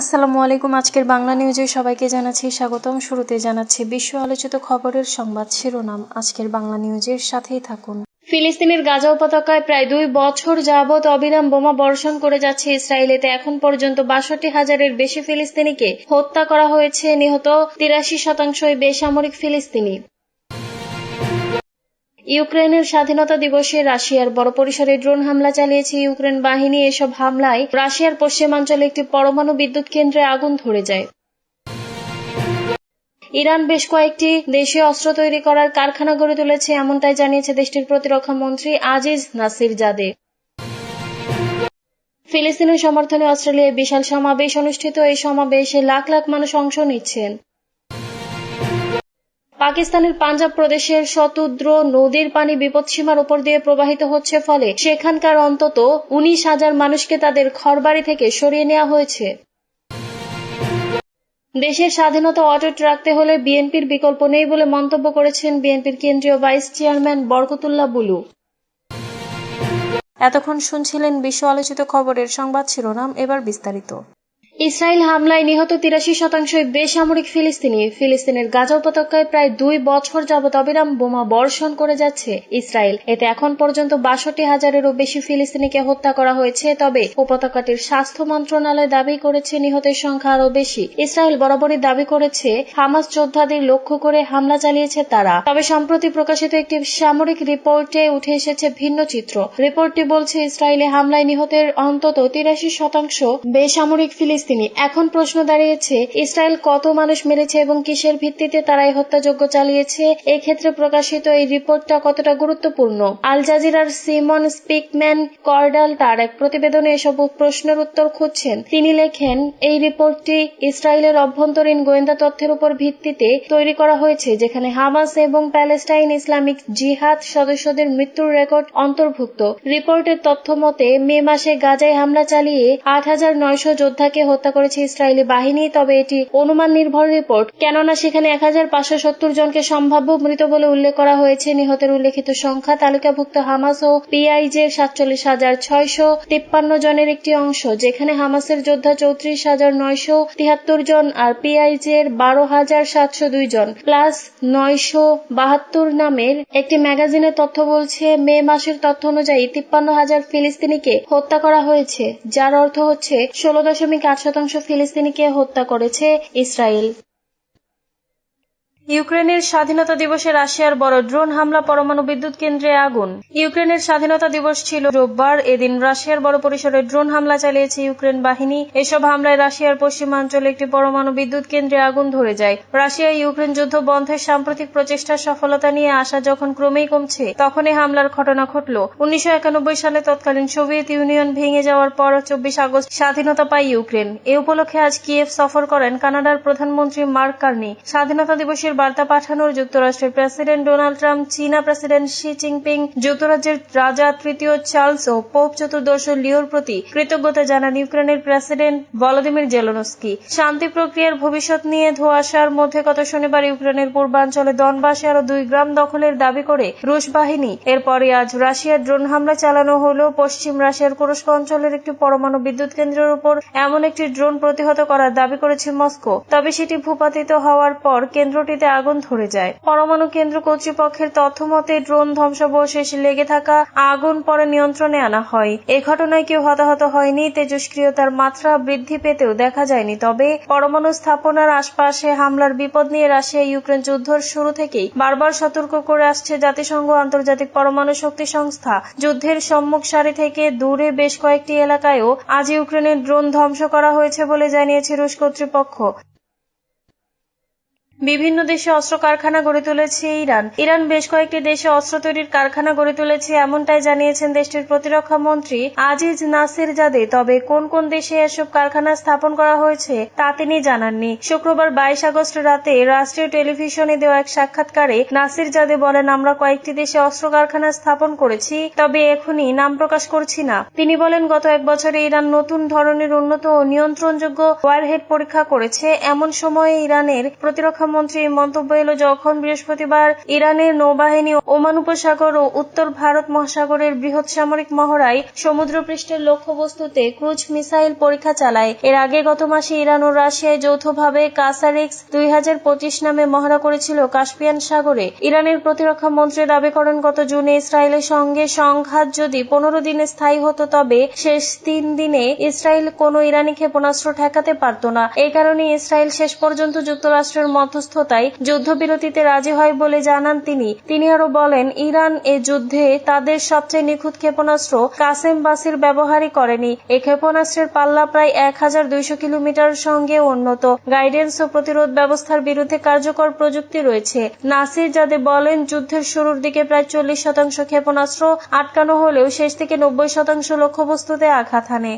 আসসালামু আলাইকুম, আজকের বাংলা নিউজে সবাইকে জানাচ্ছি স্বাগতম। শুরুতে জানাচ্ছি বিশ্ব আলোচিত খবরের সংবাদ শিরোনাম। আজকের বাংলা নিউজের সাথেই থাকুন। ফিলিস্তিনের গাজা উপত্যকায় প্রায় দুই বছর যাবৎ অবিরাম বোমা বর্ষণ করে যাচ্ছে ইসরায়েলেতে। এখন পর্যন্ত বাষট্টি হাজারের বেশি ফিলিস্তিনিকে হত্যা করা হয়েছে। নিহত তিরাশি শতাংশই বেসামরিক ফিলিস্তিনি। ইউক্রেনের স্বাধীনতা দিবসে রাশিয়ার বড় পরিসরে ড্রোন হামলা চালিয়েছে ইউক্রেন বাহিনী। এসব হামলায় রাশিয়ার পশ্চিমাঞ্চলে একটি পরমাণু বিদ্যুৎ কেন্দ্রে আগুন ধরে যায়। ইরান বেশ কয়েকটি দেশে অস্ত্র তৈরি করার কারখানা গড়ে তুলেছে, এমনটাই জানিয়েছে দেশটির প্রতিরক্ষা মন্ত্রী আজিজ নাসির জাদে ফিলিস্তিনের সমর্থনে অস্ট্রেলিয়ায় বিশাল সমাবেশ অনুষ্ঠিত। এই সমাবেশে লাখ লাখ মানুষ অংশ নিচ্ছেন। পাকিস্তানের পাঞ্জাব প্রদেশের শতুদ্র নদীর পানি বিপদসীমার উপর দিয়ে প্রবাহিত হচ্ছে ফলে সেখানকার অন্তত উনিশ হাজার মানুষকে তাদের ঘরবাড়ি থেকে সরিয়ে নেওয়া হয়েছে। দেশের স্বাধীনতা অটুট রাখতে হলে বিএনপির বিকল্প নেই বলে মন্তব্য করেছেন বিএনপির কেন্দ্রীয় ভাইস চেয়ারম্যান বরকতুল্লাহ বুলু। এতক্ষণ শুনছিলেন বিশ্ব আলোচিত খবরের সংবাদ শিরোনাম, এবার বিস্তারিত। ইসরায়েল হামলায় নিহত তিরাশি শতাংশই বেসামরিক ফিলিস্তিনি। ফিলিস্তিনের গাজা উপত্যকায় প্রায় দুই বছর যাবৎ অবিরাম বোমা বর্ষণ করে যাচ্ছে ইসরায়েল। এতে এখন পর্যন্ত বাষট্টি হাজারেরও বেশি ফিলিস্তিনিকে হত্যা করা হয়েছে, তবে উপত্যকাটির স্বাস্থ্য মন্ত্রণালয় দাবি করেছে নিহতের সংখ্যা আরও বেশি। ইসরায়েল বরাবরই দাবি করেছে, হামাস যোদ্ধাদের লক্ষ্য করে হামলা চালিয়েছে তারা। তবে সম্প্রতি প্রকাশিত একটি সামরিক রিপোর্টে উঠে এসেছে ভিন্ন চিত্র। রিপোর্টটি বলছে, ইসরায়েলে হামলায় নিহতের অন্তত তিরাশি শতাংশ বেসামরিক ফিলিস্তিনি এখন প্রশ্ন দাঁড়িয়েছে, ইসরায়েল কত মানুষ মেরেছে এবং কিসের ভিত্তিতে তারা এই হত্যাযজ্ঞ চালিয়েছে? ক্ষেত্রে প্রকাশিত এই রিপোর্টটা কতটা গুরুত্বপূর্ণ? আল জাজিরার সিমন স্পিকম্যান কর্ডাল তার এক প্রতিবেদনে এসব প্রশ্নের উত্তর খুঁজছেন। তিনি লেখেন, এই রিপোর্টটি ইসরায়েলের অভ্যন্তরীণ গোয়েন্দা তথ্যের উপর ভিত্তিতে তৈরি করা হয়েছে, যেখানে হামাস এবং প্যালেস্টাইন ইসলামিক জিহাদ সদস্যদের মৃত্যুর রেকর্ড অন্তর্ভুক্ত। রিপোর্টের তথ্য মতে, মে মাসে গাজায় হামলা চালিয়ে আট হাজার নয়শো যোদ্ধাকে হত্যা করেছে ইসরায়েলি বাহিনী, তবে এটি অনুমান নির্ভর রিপোর্ট। কেননা সেখানে এক হাজার পাঁচশো সত্তর জনকে সম্ভাব্য মৃত বলে উল্লেখ করা হয়েছে। নিহতের উল্লেখিত সংখ্যা তালিকাভুক্ত হামাস ও পিআইজে সাতচল্লিশ হাজার ছয়শো তিপ্পান্ন জনের একটি অংশ, যেখানে হামাসের যোদ্ধা চৌত্রিশ হাজার নয়শো তিয়াত্তর জন আর পিআইজের বারো হাজার সাতশো দুই জন। প্লাস নয়শো বাহাত্তর নামের একটি ম্যাগাজিনের তথ্য বলছে, মে মাসের তথ্য অনুযায়ী তিপ্পান্ন হাজার ফিলিস্তিনিকে হত্যা করা হয়েছে, যার অর্থ হচ্ছে ষোলো দশমিক আট শতাংশ ফিলিস্তিনিকে হত্যা করেছে ইসরায়েল। ইউক্রেনের স্বাধীনতা দিবসে রাশিয়ার বড় ড্রোন হামলা পরমাণু বিদ্যুৎ কেন্দ্রে আগুন। ইউক্রেনের স্বাধীনতা দিবস ছিল রোববার। এদিন রাশিয়ার বড় পরিসরে ড্রোন হামলা চালিয়েছে ইউক্রেন বাহিনী। এসব হামলায় রাশিয়ার পশ্চিমাঞ্চলে একটি পরমাণু বিদ্যুৎ কেন্দ্রে আগুন ধরে যায়। রাশিয়া ইউক্রেন যুদ্ধ বন্ধের সাম্প্রতিক প্রচেষ্টার সফলতা নিয়ে আসা যখন ক্রমেই কমছে, তখনই হামলার ঘটনা ঘটল। উনিশশো একানব্বই সালে তৎকালীন সোভিয়েত ইউনিয়ন ভেঙে যাওয়ার পর চব্বিশ আগস্ট স্বাধীনতা পায় ইউক্রেন। এ উপলক্ষে আজ কিয়েভ সফর করেন কানাডার প্রধানমন্ত্রী মার্ক কার্নি। স্বাধীনতা দিবসের বার্তা পাঠানোর যুক্তরাষ্ট্রের প্রেসিডেন্ট ডোনাল্ড ট্রাম্প, চীনা প্রেসিডেন্ট শি জিনপিং, যুক্তরাজ্যের রাজা তৃতীয় চার্লস ও পোপ চতুর্দশ লিওর প্রতি কৃতজ্ঞতা জানান ইউক্রেনের প্রেসিডেন্ট ভলোদিমির জেলনস্কি। শান্তি প্রক্রিয়ার ভবিষ্যৎ নিয়ে ধোঁয়াশার মধ্যে গত শনিবার ইউক্রেনের পূর্বাঞ্চলে দনবাসে আরও দুই গ্রাম দখলের দাবি করে রুশ বাহিনী। এরপরে আজ রাশিয়ার ড্রোন হামলা চালানো হল। পশ্চিম রাশিয়ার কুরস্ক অঞ্চলের একটি পরমাণু বিদ্যুৎ কেন্দ্রের উপর এমন একটি ড্রোন প্রতিহত করার দাবি করেছে মস্কো। তবে সেটি ভূপাতিত হওয়ার পর কেন্দ্রটিতে আগুন ধরে যায়। পরমাণু কেন্দ্র কর্তৃপক্ষের তথ্য মতে ড্রোন ধ্বংসাবশেষে লেগে থাকা আগুন পরে নিয়ন্ত্রণে আনা হয়। এ ঘটনায় কেউ হতাহত হয়নি, তেজস্ক্রিয়তার মাত্রা বৃদ্ধি পেতেও দেখা যায়নি। তবে পরমাণু স্থাপনার আশপাশে হামলার বিপদ নিয়ে রাশিয়া ইউক্রেন যুদ্ধর শুরু থেকেই বারবার সতর্ক করে আসছে জাতিসংঘ আন্তর্জাতিক পরমাণু শক্তি সংস্থা। যুদ্ধের সম্মুখ সারি থেকে দূরে বেশ কয়েকটি এলাকায়ও আজ ইউক্রেনের ড্রোন ধ্বংস করা হয়েছে বলে জানিয়েছে রুশ কর্তৃপক্ষ। বিভিন্ন দেশে অস্ত্র কারখানা গড়ে তুলেছে ইরান। ইরান বেশ কয়েকটি দেশে অস্ত্র তৈরির কারখানা গড়ে তুলেছে এমনটাই জানিয়েছেন দেশটির প্রতিরক্ষা মন্ত্রী আজিজ নাসির জাদে। তবে কোন কোন দেশে এসব কারখানা স্থাপন করা হয়েছে তা তিনি জানাননি। শুক্রবার বাইশ আগস্ট রাতে রাষ্ট্রীয় টেলিভিশনে দেওয়া এক সাক্ষাৎকারে নাসির জাদে বলেন, আমরা কয়েকটি দেশে অস্ত্র কারখানা স্থাপন করেছি, তবে এখনই নাম প্রকাশ করছি না। তিনি বলেন, গত এক বছরে ইরান নতুন ধরনের উন্নত ও নিয়ন্ত্রণযোগ্য ওয়ারহেড পরীক্ষা করেছে। এমন সময়ে ইরানের প্রতিরক্ষা প্রতিরক্ষা মন্ত্রী এই মন্তব্য এলো যখন বৃহস্পতিবার ইরানের নৌবাহিনী ওমান উপসাগর ও উত্তর ভারত মহাসাগরের বৃহৎ সামরিক মহড়ায় সমুদ্রপৃষ্ঠের লক্ষ্যবস্তুতে ক্রুজ মিসাইল পরীক্ষা চালায়। এর আগে গত মাসে ইরান ও রাশিয়ায় যৌথভাবে কাসারিক্স দুই হাজার পঁচিশ নামে মহড়া করেছিল কাস্পিয়ান সাগরে। ইরানের প্রতিরক্ষা মন্ত্রী দাবি করেন, গত জুনে ইসরায়েলের সঙ্গে সংঘাত যদি পনেরো দিনে স্থায়ী হতো, তবে শেষ তিন দিনে ইসরায়েল কোনো ইরানি ক্ষেপণাস্ত্র ঠেকাতে পারত না। এই কারণে ইসরায়েল শেষ পর্যন্ত যুক্তরাষ্ট্রের মধ্যস্থতায় যুদ্ধবিরতিতে রাজি হয় বলে জানান তিনি। তিনি আরও বলেন, ইরান এ যুদ্ধে তাদের সবচেয়ে নিখুঁত ক্ষেপণাস্ত্র কাসেম বাসির ব্যবহারই করেনি। এই ক্ষেপণাস্ত্রের পাল্লা প্রায় এক হাজার দুইশো কিলোমিটার সঙ্গে উন্নত। গাইডেন্স ও প্রতিরোধ ব্যবস্থার বিরুদ্ধে কার্যকর প্রযুক্তি রয়েছে। নাসির যাদে বলেন, যুদ্ধের শুরুর দিকে প্রায় চল্লিশ শতাংশ ক্ষেপণাস্ত্র আটকানো হলেও শেষ থেকে নব্বই শতাংশ লক্ষ্যবস্তুতে আঘাত হানে।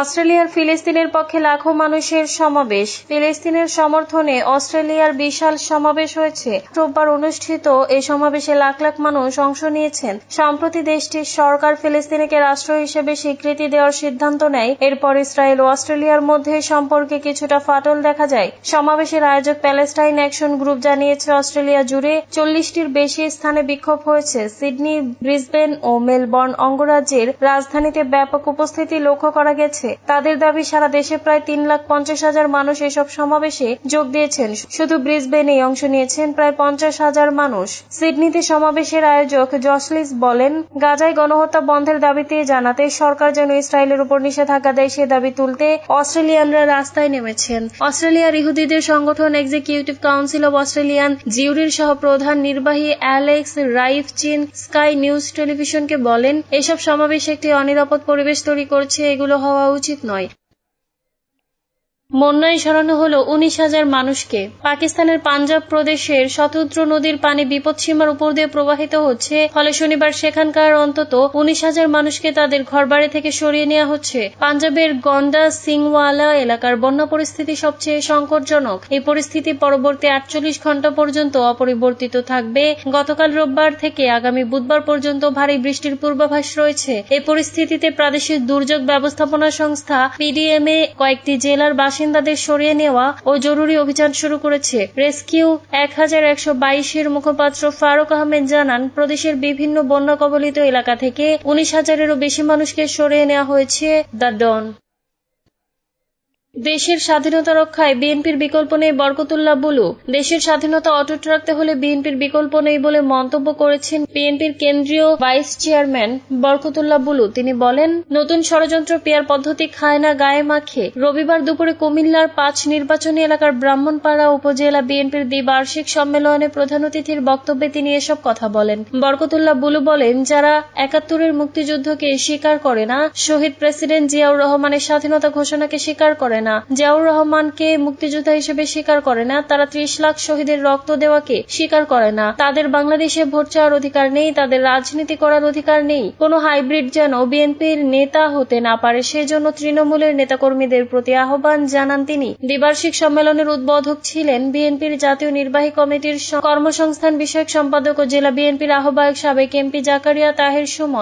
অস্ট্রেলিয়ার ফিলিস্তিনের পক্ষে লাখো মানুষের সমাবেশ। ফিলিস্তিনের সমর্থনে অস্ট্রেলিয়ার বিশাল সমাবেশ হয়েছে। রোববার অনুষ্ঠিত এই সমাবেশে লাখ লাখ মানুষ অংশ নিয়েছেন। সম্প্রতি দেশটির সরকার ফিলিস্তিনিকে রাষ্ট্র হিসেবে স্বীকৃতি দেওয়ার সিদ্ধান্ত নেয়। এরপর ইসরায়েল ও অস্ট্রেলিয়ার মধ্যে সম্পর্কে কিছুটা ফাটল দেখা যায়। সমাবেশের আয়োজক প্যালেস্টাইন অ্যাকশন গ্রুপ জানিয়েছে, অস্ট্রেলিয়া জুড়ে চল্লিশটির বেশি স্থানে বিক্ষোভ হয়েছে। সিডনি, ব্রিসবেন ও মেলবর্ন অঙ্গরাজ্যের রাজধানীতে ব্যাপক উপস্থিতি লক্ষ্য করা গেছে। হয়েছে তাদের দাবি, সারা দেশে প্রায় তিন লাখ পঞ্চাশ হাজার মানুষ এসব সমাবেশে যোগ দিয়েছেন। শুধু ব্রিসবেনে অংশ নিয়েছেন প্রায় পঞ্চাশ হাজার মানুষ। সিডনিতে সমাবেশের আয়োজক জসলিস বলেন, গাজায় গণহত্যা বন্ধের দাবিতে জানাতে সরকার যেন ইসরায়েলের উপর নিষেধাজ্ঞা দেয়, সে দাবি তুলতে অস্ট্রেলিয়ানরা রাস্তায় নেমেছেন। অস্ট্রেলিয়ার ইহুদিদের সংগঠন এক্সিকিউটিভ কাউন্সিল অব অস্ট্রেলিয়ান জিউরির সহ প্রধান নির্বাহী অ্যালেক্স রাইফ চিন স্কাই নিউজ টেলিভিশনকে বলেন, এসব সমাবেশ একটি অনিরাপদ পরিবেশ তৈরি করছে। এগুলো হওয়া উচিত নয় বন্যায় সরানো হলো উনিশ হাজার মানুষকে। পাকিস্তানের পাঞ্জাব প্রদেশের শতদ্র নদীর পানি বিপদসীমার উপর দিয়ে প্রবাহিত হচ্ছে। ফলে শনিবার সেখানকার অন্তত উনিশ হাজার মানুষকে তাদের ঘরবাড়ি থেকে সরিয়ে নেওয়া হচ্ছে। পাঞ্জাবের গন্ডা, সিংওয়ালা এলাকার বন্যা পরিস্থিতি সবচেয়ে সংকটজনক। এই পরিস্থিতি পরবর্তী আটচল্লিশ ঘণ্টা পর্যন্ত অপরিবর্তিত থাকবে। গতকাল রোববার থেকে আগামী বুধবার পর্যন্ত ভারী বৃষ্টির পূর্বাভাস রয়েছে। এই পরিস্থিতিতে প্রাদেশিক দুর্যোগ ব্যবস্থাপনা সংস্থা পিডিএমএ কয়েকটি জেলার বাসিন্দা বাসিন্দাদের সরিয়ে নেওয়া ও জরুরি অভিযান শুরু করেছে। রেস্কিউ এক হাজার একশো বাইশের মুখপাত্র ফারুক আহমেদ জানান, প্রদেশের বিভিন্ন বন্যা কবলিত এলাকা থেকে উনিশ হাজারেরও বেশি মানুষকে সরিয়ে নেওয়া হয়েছে দ্য ডন। দেশের স্বাধীনতা রক্ষায় বিএনপির বিকল্প নেই বরকতুল্লাহ বুলু। দেশের স্বাধীনতা অটুট রাখতে হলে বিএনপির বিকল্প নেই বলে মন্তব্য করেছেন বিএনপির কেন্দ্রীয় ভাইস চেয়ারম্যান বরকতুল্লাহ বুলু। তিনি বলেন, নতুন ষড়যন্ত্র পেয়ার পদ্ধতি খায় না, গায়ে মাখে। রবিবার দুপুরে কুমিল্লার পাঁচ নির্বাচনী এলাকার ব্রাহ্মণপাড়া উপজেলা বিএনপির দ্বিবার্ষিক সম্মেলনে প্রধান অতিথির বক্তব্যে তিনি এসব কথা বলেন। বরকতুল্লাহ বুলু বলেন, যারা একাত্তরের মুক্তিযুদ্ধকে স্বীকার করে না, শহীদ প্রেসিডেন্ট জিয়াউর রহমানের স্বাধীনতা ঘোষণাকে স্বীকার করে না। জিয়াউর রহমানকে মুক্তিযোদ্ধা হিসেবে স্বীকার করে না, তারা ত্রিশ লাখ শহীদের রক্ত দেওয়াকে স্বীকার করে না। তাদের বাংলাদেশে ভোট চাওয়ার অধিকার নেই, তাদের রাজনীতি করার অধিকার নেই। কোনো হাইব্রিড যেন বিএনপির নেতা হতে না পারে, সেজন্য তৃণমূলের নেতাকর্মীদের প্রতি আহ্বান জানান তিনি। দ্বিবার্ষিক সম্মেলনের উদ্বোধক ছিলেন বিএনপির জাতীয় নির্বাহী কমিটির কর্মসংস্থান বিষয়ক সম্পাদক ও জেলা বিএনপির আহ্বায়ক সাবেক এমপি জাকারিয়া তাহের সুমন।